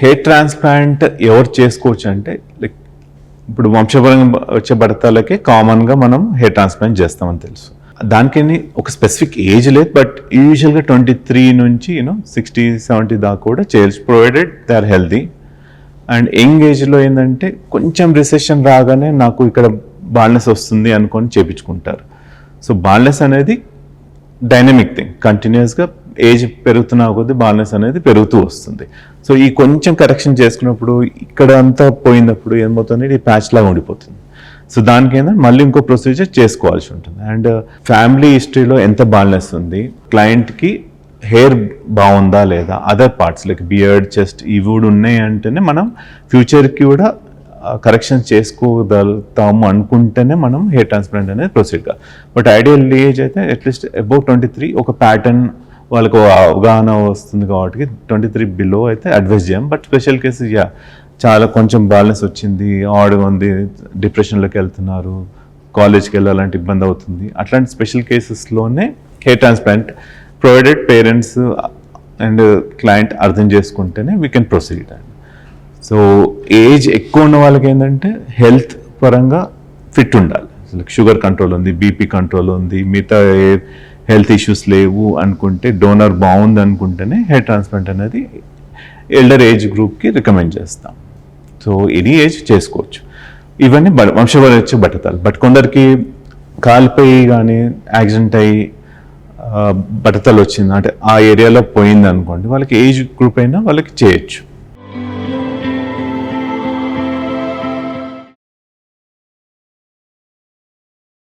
Hair transplant ఎవరు చేసుకోవచ్చు అంటే లైక్ ఇప్పుడు వంశపరంగా వచ్చే భర్తలకే కామన్గా మనం హెయిర్ ట్రాన్స్ప్లాంట్ చేస్తామని తెలుసు. దానికి ఒక స్పెసిఫిక్ ఏజ్ లేదు బట్ యూజువల్గా ట్వంటీ త్రీ నుంచి యూనో సిక్స్టీ సెవెంటీ దాకా కూడా చేయొచ్చు provided they are healthy and young ఏజ్లో ఏంటంటే కొంచెం రిసెషన్ రాగానే నాకు ఇక్కడ బాల్నెస్ వస్తుంది అనుకొని చేపించుకుంటారు. సో బాల్నెస్ అనేది డైనమిక్ థింగ్ కంటిన్యూస్గా ఏజ్ పెరుగుతున్నా కొద్దీ బాలనెస్ అనేది పెరుగుతూ వస్తుంది. సో ఈ కొంచెం కరెక్షన్ చేసుకున్నప్పుడు ఇక్కడ అంతా పోయినప్పుడు ఏమవుతుంది? ఈ ప్యాచ్ లాగా ఉండిపోతుంది. సో దానికి ఏంటంటే మళ్ళీ ఇంకో ప్రొసీజర్ చేసుకోవాల్సి ఉంటుంది. అండ్ ఫ్యామిలీ హిస్టరీలో ఎంత బాలనెస్ ఉంది? క్లయింట్కి హెయిర్ బాగుందా లేదా? Other parts like beard chest ఇవి కూడా ఉన్నాయి అంటేనే మనం ఫ్యూచర్కి కూడా కరెక్షన్ చేసుకోగలుగుతాము అనుకుంటేనే మనం హెయిర్ ట్రాన్స్ప్లాంట్ అనేది ప్రొసీడ్ కాదు బట్ ఐడియల్ ఏజ్ అయితే at least about twenty three ఒక ప్యాటర్న్ వాళ్ళకు అవగాహన వస్తుంది కాబట్టి ట్వంటీ త్రీ బిలో అయితే అడ్వైస్ చేయం. బట్ స్పెషల్ కేసెస్ యా చాలా కొంచెం బ్యాలెన్స్ వచ్చింది. ఆడుగా ఉంది. డిప్రెషన్లోకి వెళ్తున్నారు. కాలేజ్కి వెళ్ళాలంటే ఇబ్బంది అవుతుంది. అట్లాంటి special కేసెస్లోనే hair transplant provided parents and client అర్థం చేసుకుంటేనే we can proceed and so age ఎక్కువ ఉన్న వాళ్ళకి ఏంటంటే హెల్త్ పరంగా ఫిట్ ఉండాలి. షుగర్ కంట్రోల్ ఉంది బీపీ కంట్రోల్ ఉంది మిగతా హెల్త్ ఇష్యూస్ లేవు అనుకుంటే డోనర్ బాగుంది అనుకుంటేనే హెయిర్ ట్రాన్స్ప్లాంట్ అనేది ఎల్డర్ ఏజ్ గ్రూప్కి రికమెండ్ చేస్తాం. సో ఎనీ ఏజ్ చేసుకోవచ్చు. ఇవన్నీ బ- వంశపరచ బట్టతలు. బట్ కొందరికి కాలిపోయి కానీ యాక్సిడెంట్ అయ్యి బట్టతలు వచ్చింది అంటే ఆ ఏరియాలో పోయింది అనుకోండి వాళ్ళకి ఏజ్ గ్రూప్ అయినా వాళ్ళకి చేయొచ్చు.